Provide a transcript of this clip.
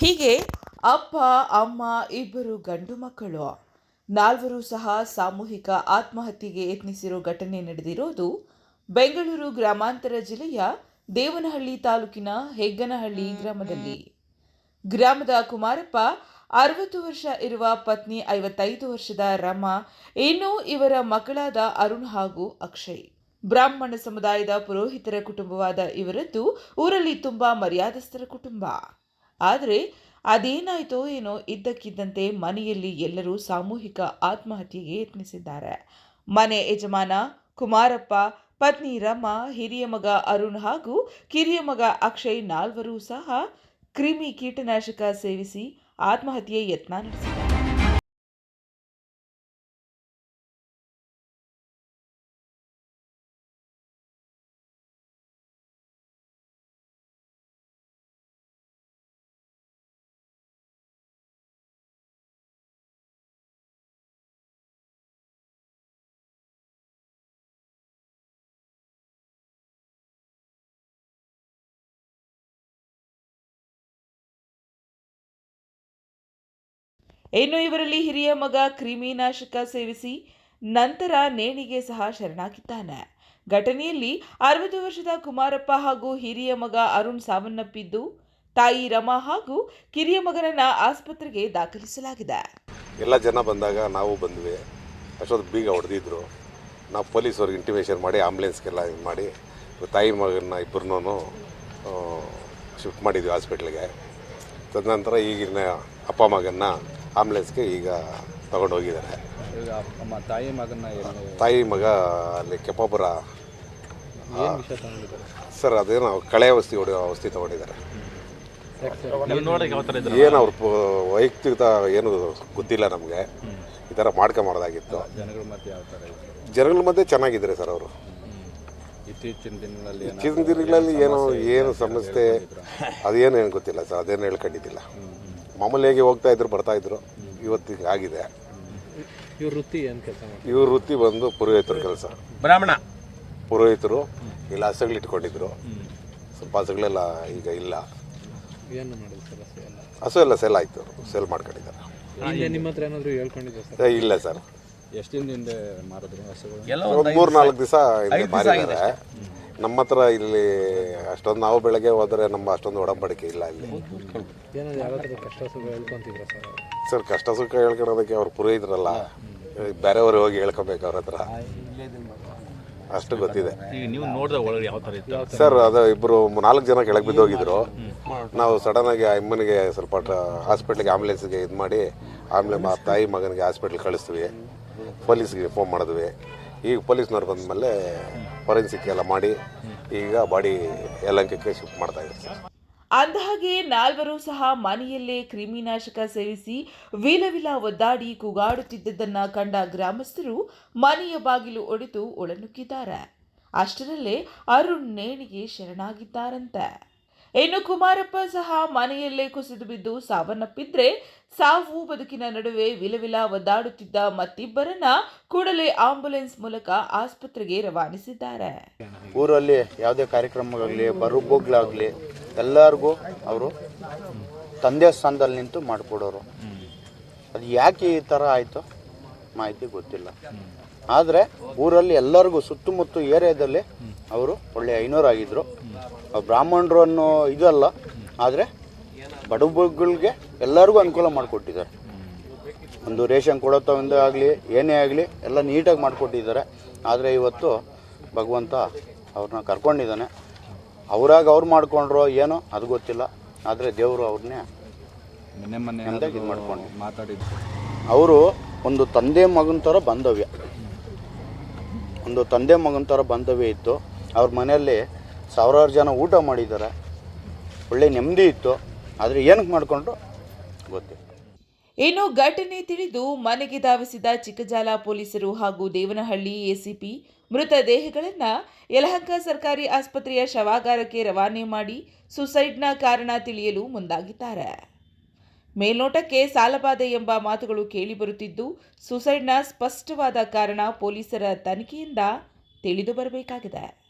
ಹೀಗೆ ಅಪ್ಪ ಅಮ್ಮ ಇಬ್ಬರು ಗಂಡು ಮಕ್ಕಳು ನಾಲ್ವರು ಸಹ ಸಾಮೂಹಿಕ ಆತ್ಮಹತ್ಯೆಗೆ ಯತ್ನಿಸಿರೋ ಘಟನೆ ನಡೆದಿರೋದು ಬೆಂಗಳೂರು ಗ್ರಾಮಾಂತರ ಜಿಲ್ಲೆಯ ದೇವನಹಳ್ಳಿ ತಾಲೂಕಿನ ಹೆಗ್ಗನಹಳ್ಳಿ ಗ್ರಾಮದಲ್ಲಿ. ಗ್ರಾಮದ ಕುಮಾರಪ್ಪ ಅರವತ್ತು ವರ್ಷ ಇರುವ ಪತ್ನಿ ಐವತ್ತೈದು ವರ್ಷದ ರಮ ಇನ್ನು ಇವರ ಮಕ್ಕಳಾದ ಅರುಣ್ ಹಾಗೂ ಅಕ್ಷಯ್. ಬ್ರಾಹ್ಮಣ ಸಮುದಾಯದ ಪುರೋಹಿತರ ಕುಟುಂಬವಾದ ಇವರದ್ದು ಊರಲ್ಲಿ ತುಂಬಾ ಮರ್ಯಾದಸ್ಥರ ಕುಟುಂಬ. ಆದರೆ ಅದೇನಾಯಿತೋ ಏನೋ ಇದ್ದಕ್ಕಿದ್ದಂತೆ ಮನೆಯಲ್ಲಿ ಎಲ್ಲರೂ ಸಾಮೂಹಿಕ ಆತ್ಮಹತ್ಯೆಗೆ ಯತ್ನಿಸಿದ್ದಾರೆ. ಮನೆ ಯಜಮಾನ ಕುಮಾರಪ್ಪ, ಪತ್ನಿ ರಮ, ಹಿರಿಯ ಮಗ ಅರುಣ್ ಹಾಗೂ ಕಿರಿಯ ಮಗ ಅಕ್ಷಯ್ ನಾಲ್ವರು ಸಹ ಕ್ರಿಮಿ ಕೀಟನಾಶಕ ಸೇವಿಸಿ ಆತ್ಮಹತ್ಯೆ ಯತ್ನ ನಡೆಸಿದ್ದಾರೆ. ಇನ್ನು ಇವರಲ್ಲಿ ಹಿರಿಯ ಮಗ ಕ್ರಿಮಿನಾಶಕ ಸೇವಿಸಿ ನಂತರ ನೇಣಿಗೆ ಸಹ ಶರಣಾಗಿದ್ದಾನೆ. ಘಟನೆಯಲ್ಲಿ ಅರವತ್ತು ವರ್ಷದ ಕುಮಾರಪ್ಪ ಹಾಗೂ ಹಿರಿಯ ಮಗ ಅರುಣ್ ಸಾವನ್ನಪ್ಪಿದ್ದು, ತಾಯಿ ರಮಾ ಹಾಗೂ ಕಿರಿಯ ಮಗನನ್ನ ಆಸ್ಪತ್ರೆಗೆ ದಾಖಲಿಸಲಾಗಿದೆ. ಎಲ್ಲ ಜನ ಬಂದಾಗ ನಾವು ಬಂದ್ವಿ. ಅಷ್ಟೊಂದು ಬೀಗ ಹೊಡೆದಿದ್ರು. ನಾವು ಪೊಲೀಸವ್ರಿಗೆ ಇಂಟಿಮೇಷನ್ ಮಾಡಿ ಆಂಬುಲೆನ್ಸ್ಗೆಲ್ಲ ಇದು ಮಾಡಿ ತಾಯಿ ಮಗನ ಇಬ್ಬರನ್ನೂ ಶಿಫ್ಟ್ ಮಾಡಿದ್ವಿ ಹಾಸ್ಪಿಟ್ಲಿಗೆ. ತದನಂತರ ಈಗಿನ ಅಪ್ಪ ಮಗನ್ನ ಆಂಬುಲೆನ್ಸ್ಗೆ ಈಗ ತಗೊಂಡು ಹೋಗಿದ್ದಾರೆ ಈಗ ತಾಯಿ ಮಗನ ಎಲ್ಲಿ ತಾಯಿ ಮಗ ಅಲ್ಲಿ ಕೆಪಾಪುರ ಏನು ವಿಷಯ ತಗೊಂಡಿದ್ದಾರೆ? ಸರ್ ಅದೇನೋ ಕಳೆ ಔಷಧಿ ಹೊಡೆಯೋ ಔಷಧಿ ತಗೊಂಡಿದ್ದಾರೆ. ನೀವು ನೋಡೋಕೆ ಯಾವ ಥರ ಇದ್ದಾರೆ? ಏನು ಅವ್ರ ಪ- ವೈಯಕ್ತಿಕ ಏನು ಗೊತ್ತಿಲ್ಲ ನಮಗೆ. ಈ ಥರ ಮಾಡ್ಕೊಂಬಾರ್ದಾಗಿತ್ತು ಜನಗಳ ಮಧ್ಯೆ ಯಾವ ಥರ ಜನಗಳ ಮಧ್ಯೆ ಚೆನ್ನಾಗಿದ್ದಾರೆ ಸರ್ ಅವರು. ಇತ್ತೀಚಿನ ದಿನಗಳಲ್ಲಿ ಏನಾದ್ರು ದಿನಗಳಲ್ಲಿ ಏನೋ ಏನು ಸಮಸ್ಯೆ ಅದೇನು ಏನು ಗೊತ್ತಿಲ್ಲ ಸರ್ ಅದೇನು ಹೇಳ್ಕೊಂಡಿದ್ದಿಲ್ಲ. ಮಾಮೂಲಿಯಾಗಿ ಹೋಗ್ತಾ ಇದ್ರು ಬರ್ತಾ ಇದ್ರು. ಇವತ್ತಿಗೆ ಆಗಿದೆ. ಇವ್ರ ವೃತ್ತಿ ಏನು ಕೆಲಸ ಮಾಡ್ತಾರೆ? ಇವ್ರ ವೃತ್ತಿ ಬಂದು ಪುರೋಹಿತರ ಕೆಲಸ. ಬ್ರಾಹ್ಮಣ. ಪುರೋಹಿತರು ಇಲ್ಲ ಹಸುಗಳು ಇಟ್ಕೊಂಡಿದ್ರು. ಸ್ವಲ್ಪ ಹಸುಗಳೆಲ್ಲ ಈಗ ಇಲ್ಲ. ಏನು ಮಾಡಿದ್ರು ಸರ್ ಅಷ್ಟೇ ಎಲ್ಲ? ಹಸು ಎಲ್ಲ ಸೆಲ್ ಆಯಿತು. ಸೆಲ್ ಮಾಡ್ಕೊಂಡಿದ್ದಾರೆ. ಹಿಂದೆ ನಿಮ್ಮ ಹತ್ರ ಏನಾದರೂ ಹೇಳ್ಕೊಂಡಿದ್ದೆ ಸರ್? ಏ, ಇಲ್ಲ ಸರ್. ಎಷ್ಟು ದಿನದಿಂದ ಮಾರಿದ್ರು ಹಸುಗಳು? ಒಂದು ಮೂರು ನಾಲ್ಕು ದಿವಸ ಮಾರಿದ್ದಾರೆ. ನಮ್ಮ ಹತ್ರ ಇಲ್ಲಿ ಅಷ್ಟೊಂದು ನಾವು ಬೆಳಗ್ಗೆ ಹೋದರೆ ನಮ್ಮ ಅಷ್ಟೊಂದು ಒಡಂಬಡಿಕೆ ಇಲ್ಲ ಇಲ್ಲಿ. ಸರ್ ಸರ್ ಕಷ್ಟ ಸುಖ ಹೇಳ್ಕೊಳೋದಕ್ಕೆ ಅವ್ರು ಪುರೋಹಿತರಲ್ಲ. ಬೇರೆಯವರು ಹೋಗಿ ಹೇಳ್ಕೊಬೇಕು ಅವ್ರ ಹತ್ರ. ಅಷ್ಟು ಗೊತ್ತಿದೆ. ಈಗ ನೀವು ನೋಡಿದ ಒಳಗೆ ಯಾವ ಥರ ಇತ್ತು? ಸರ್ ಅದು ಇಬ್ಬರು ನಾಲ್ಕು ಜನ ಕೆಳಗೆ ಬಿದ್ದೋಗಿದ್ರು ನಾವು ಸಡನ್ ಆಗಿ ಆ ಅಮ್ಮನಿಗೆ ಸ್ವಲ್ಪ ಹಾಸ್ಪಿಟ್ಲಿಗೆ ಆಂಬುಲೆನ್ಸ್ಗೆ ಇದು ಮಾಡಿ ಆಮೇಲೆ ಮಾ ತಾಯಿ ಮಗನಿಗೆ ಹಾಸ್ಪಿಟ್ಲ್ ಕಳಿಸ್ತೀವಿ. ಪೊಲೀಸ್ಗೆ ಫೋನ್ ಮಾಡಿದ್ವಿ. ಈಗ ಪೊಲೀಸ್ನವ್ರು ಬಂದಮೇಲೆ ಫೊರೆನ್ಸಿಕ್ ಎಲ್ಲ ಮಾಡಿ ಈಗ ಬಾಡಿ ಯಲಂಕಕ್ಕೆ ಶಿಫ್ಟ್ ಮಾಡ್ತಾ ಇದ್ದಾರೆ ಅಂದಹಾಗೆ ನಾಲ್ವರು ಸಹ ಮನೆಯಲ್ಲೇ ಕ್ರಿಮಿನಾಶಕ ಸೇವಿಸಿ ವಿಲವಿಲ ಒದ್ದಾಡಿ ಕೂಗಾಡುತ್ತಿದ್ದದನ್ನ ಕಂಡ ಗ್ರಾಮಸ್ಥರು ಮನೆಯ ಬಾಗಿಲು ಒಡೆದು ಒಳನುಕ್ಕಿದ್ದಾರೆ ಅಷ್ಟರಲ್ಲೇ ಅರುಣ್ ನೇಣಿಗೆ ಶರಣಾಗಿದ್ದಾರಂತೆ. ಇನ್ನು ಕುಮಾರಪ್ಪ ಸಹ ಮನೆಯಲ್ಲೇ ಕುಸಿದು ಬಿದ್ದು ಸಾವನ್ನಪ್ಪಿದ್ರೆ ಸಾವು ಬದುಕಿನ ನಡುವೆ ವಿಲವಿಲ ಒದ್ದಾಡುತ್ತಿದ್ದ ಮತ್ತಿಬ್ಬರನ್ನ ಕೂಡಲೇ ಆಂಬುಲೆನ್ಸ್ ಮೂಲಕ ಆಸ್ಪತ್ರೆಗೆ ರವಾನಿಸಿದ್ದಾರೆ. ಊರಲ್ಲಿ ಯಾವುದೇ ಕಾರ್ಯಕ್ರಮಗಳಾಗಲಿ ಬರುಬೋಗ್ಲಾಗಲಿ ಎಲ್ಲರಿಗೂ ಅವರು ತಂದೆ ಸ್ಥಾನದಲ್ಲಿ ನಿಂತು ಮಾಡಿಕೊಡೋರು. ಅದು ಯಾಕೆ ಈ ಥರ ಆಯಿತು? ಮಾಹಿತಿ ಗೊತ್ತಿಲ್ಲ. ಆದರೆ ಊರಲ್ಲಿ ಎಲ್ಲರಿಗೂ ಸುತ್ತಮುತ್ತ ಏರಿಯಾದಲ್ಲಿ ಅವರು ಒಳ್ಳೆಯ ಐನೂರಾಗಿದ್ದರು ಬ್ರಾಹ್ಮಣರು ಅನ್ನೋ ಇದಲ್ಲ ಆದರೆ ಬಡಬಗಳಿಗೆ ಎಲ್ಲರಿಗೂ ಅನುಕೂಲ ಮಾಡಿಕೊಟ್ಟಿದ್ದಾರೆ. ಒಂದು ರೇಷನ್ ಕೊಡೋತವಿಂದ ಆಗಲಿ ಏನೇ ಆಗಲಿ ಎಲ್ಲ ನೀಟಾಗಿ ಮಾಡಿಕೊಟ್ಟಿದ್ದಾರೆ. ಆದರೆ ಇವತ್ತು ಭಗವಂತ ಅವ್ರನ್ನ ಕರ್ಕೊಂಡಿದ್ದಾನೆ. ಅವರಾಗ ಅವ್ರು ಮಾಡ್ಕೊಂಡ್ರೋ ಏನೋ ಅದು ಗೊತ್ತಿಲ್ಲ. ಆದರೆ ದೇವರು ಅವ್ರನ್ನೇ ಇದು ಮಾಡ್ಕೊಂಡು ಮಾತಾಡಿದ್ರು. ಅವರು ಒಂದು ತಂದೆ ಮಗನ ಥರ ಬಾಂಧವ್ಯ ಒಂದು ತಂದೆ ಮಗನ ಥರ ಬಾಂಧವ್ಯ ಇತ್ತು. ಅವ್ರ ಮನೆಯಲ್ಲಿ ಸಾವಿರಾರು ಜನ ಊಟ ಮಾಡಿದ್ದಾರೆ. ಒಳ್ಳೆ ನೆಮ್ಮದಿ ಇತ್ತು. ಆದರೆ ಏನಕ್ಕೆ ಮಾಡಿಕೊಂಡ್ರು? ಗೊತ್ತಿಲ್ಲ. ಇನ್ನು ಘಟನೆ ತಿಳಿದು ಮನೆಗೆ ಧಾವಿಸಿದ ಚಿಕ್ಕಜಾಲ ಪೊಲೀಸರು ಹಾಗೂ ದೇವನಹಳ್ಳಿ ಎಸಿಪಿ ಮೃತ ದೇಹಗಳನ್ನು ಯಲಹಂಕ ಸರ್ಕಾರಿ ಆಸ್ಪತ್ರೆಯ ಶವಾಗಾರಕ್ಕೆ ರವಾನೆ ಮಾಡಿ ಸುಸೈಡ್ನ ಕಾರಣ ತಿಳಿಯಲು ಮುಂದಾಗಿದ್ದಾರೆ. ಮೇಲ್ನೋಟಕ್ಕೆ ಸಾಲಬಾಧೆ ಎಂಬ ಮಾತುಗಳು ಕೇಳಿಬರುತ್ತಿದ್ದು, ಸುಸೈಡ್ನ ಸ್ಪಷ್ಟವಾದ ಕಾರಣ ಪೊಲೀಸರ ತನಿಖೆಯಿಂದ ತಿಳಿದು ಬರಬೇಕಾಗಿದೆ.